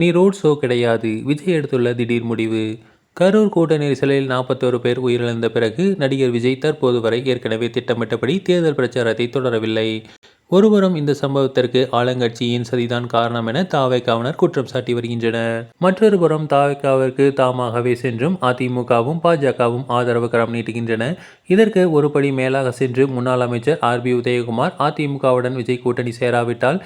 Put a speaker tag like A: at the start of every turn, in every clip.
A: நீ road show கிடையாது. விஜய் எடுத்துள்ள திடீர் முடிவு. கரூர் கூட்ட நெரிசலில் நாற்பத்தோரு பேர் உயிரிழந்த பிறகு நடிகர் விஜய் தற்போது வரை ஏற்கனவே திட்டமிட்டபடி தேர்தல் பிரச்சாரத்தை தொடரவில்லை. ஒருபுறம் இந்த சம்பவத்திற்கு ஆளுங்கட்சியின் சதிதான் காரணம் என தாவைக்காவினர் குற்றம் சாட்டி வருகின்றனர். மற்றொரு புறம் தாவைக்காவிற்கு தாமாகவே சென்றும் அதிமுகவும் பாஜகவும் ஆதரவு கரம் நீட்டுகின்றன. இதற்கு ஒருபடி மேலாக சென்று முன்னாள் அமைச்சர் ஆர் பி உதயகுமார் அதிமுகவுடன் விஜய் கூட்டணி சேராவிட்டால்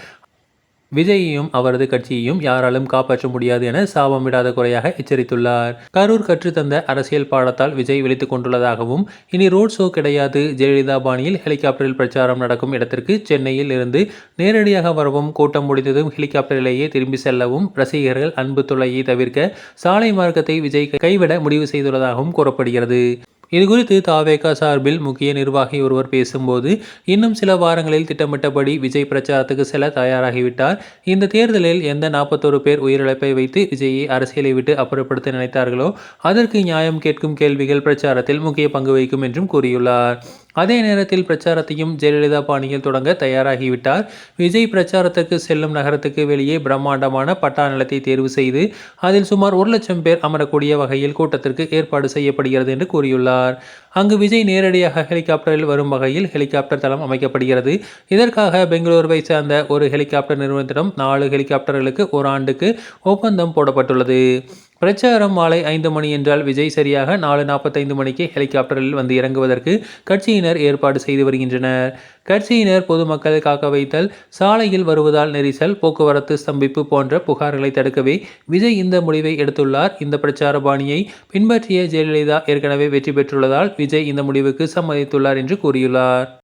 A: விஜயையும் அவரது கட்சியையும் யாராலும் காப்பாற்ற முடியாது என சாபம் விடாத குறையாக எச்சரித்துள்ளார். கரூர் கற்றுத்தந்த அரசியல் பாடத்தால் விஜய் விழித்துக் கொண்டுள்ளதாகவும் இனி ரோட் ஷோ கிடையாது. ஜெயலலிதா பாணியில் ஹெலிகாப்டரில் பிரச்சாரம் நடக்கும் இடத்திற்கு சென்னையில் இருந்து நேரடியாக வரவும் கூட்டம் முடிந்ததும் ஹெலிகாப்டரிலேயே திரும்பி செல்லவும் ரசிகர்கள் அன்பு தொலையை தவிர்க்க சாலை மார்க்கத்தை விஜய் கைவிட முடிவு செய்துள்ளதாகவும் கூறப்படுகிறது. இதுகுறித்து தாவேகா சார்பில் முக்கிய நிர்வாகி ஒருவர் பேசும்போது இன்னும் சில வாரங்களில் திட்டமிட்டபடி விஜய் பிரச்சாரத்துக்கு செல்ல தயாராகிவிட்டார். இந்த தேர்தலில் எந்த நாற்பத்தோரு பேர் உயிரிழப்பை வைத்து விஜயை அரசியலை விட்டு அப்புறப்படுத்த நினைத்தார்களோ அதற்கு நியாயம் கேட்கும் கேள்விகள் பிரச்சாரத்தில் முக்கிய பங்கு வகிக்கும் என்றும் கூறியுள்ளார். அதே நேரத்தில் பிரச்சாரத்தையும் ஜெயலலிதா பாணியில் தொடங்க தயாராகிவிட்டார். விஜய் பிரச்சாரத்துக்கு செல்லும் நகரத்துக்கு வெளியே பிரம்மாண்டமான பட்டா நிலத்தை தேர்வு செய்து அதில் சுமார் ஒரு லட்சம் பேர் அமரக்கூடிய வகையில் கூட்டத்திற்கு ஏற்பாடு செய்யப்படுகிறது என்று கூறியுள்ளார். அங்கு விஜய் நேரடியாக ஹெலிகாப்டரில் வரும் வகையில் ஹெலிகாப்டர் தளம் அமைக்கப்படுகிறது. இதற்காக பெங்களூருவை சேர்ந்த ஒரு ஹெலிகாப்டர் நிறுவனத்திடம் நாலு ஹெலிகாப்டர்களுக்கு ஒரு ஆண்டுக்கு ஒப்பந்தம் போடப்பட்டுள்ளது. பிரச்சாரம் மாலை ஐந்து மணி என்றால் விஜய் சரியாக நாலு நாற்பத்தைந்து மணிக்கு ஹெலிகாப்டரில் வந்து இறங்குவதற்கு கட்சியினர் ஏற்பாடு செய்து வருகின்றனர். கட்சியினர் பொதுமக்கள் காக்க வைத்தல் சாலையில் வருவதால் நெரிசல் போக்குவரத்து ஸ்தம்பிப்பு போன்ற புகார்களை தடுக்கவே விஜய் இந்த முடிவை எடுத்துள்ளார். இந்த பிரச்சார பாணியை பின்பற்றிய ஜெயலலிதா ஏற்கனவே வெற்றி பெற்றுள்ளதால் விஜய் இந்த முடிவுக்கு சம்மதித்துள்ளார் என்று கூறியுள்ளார்.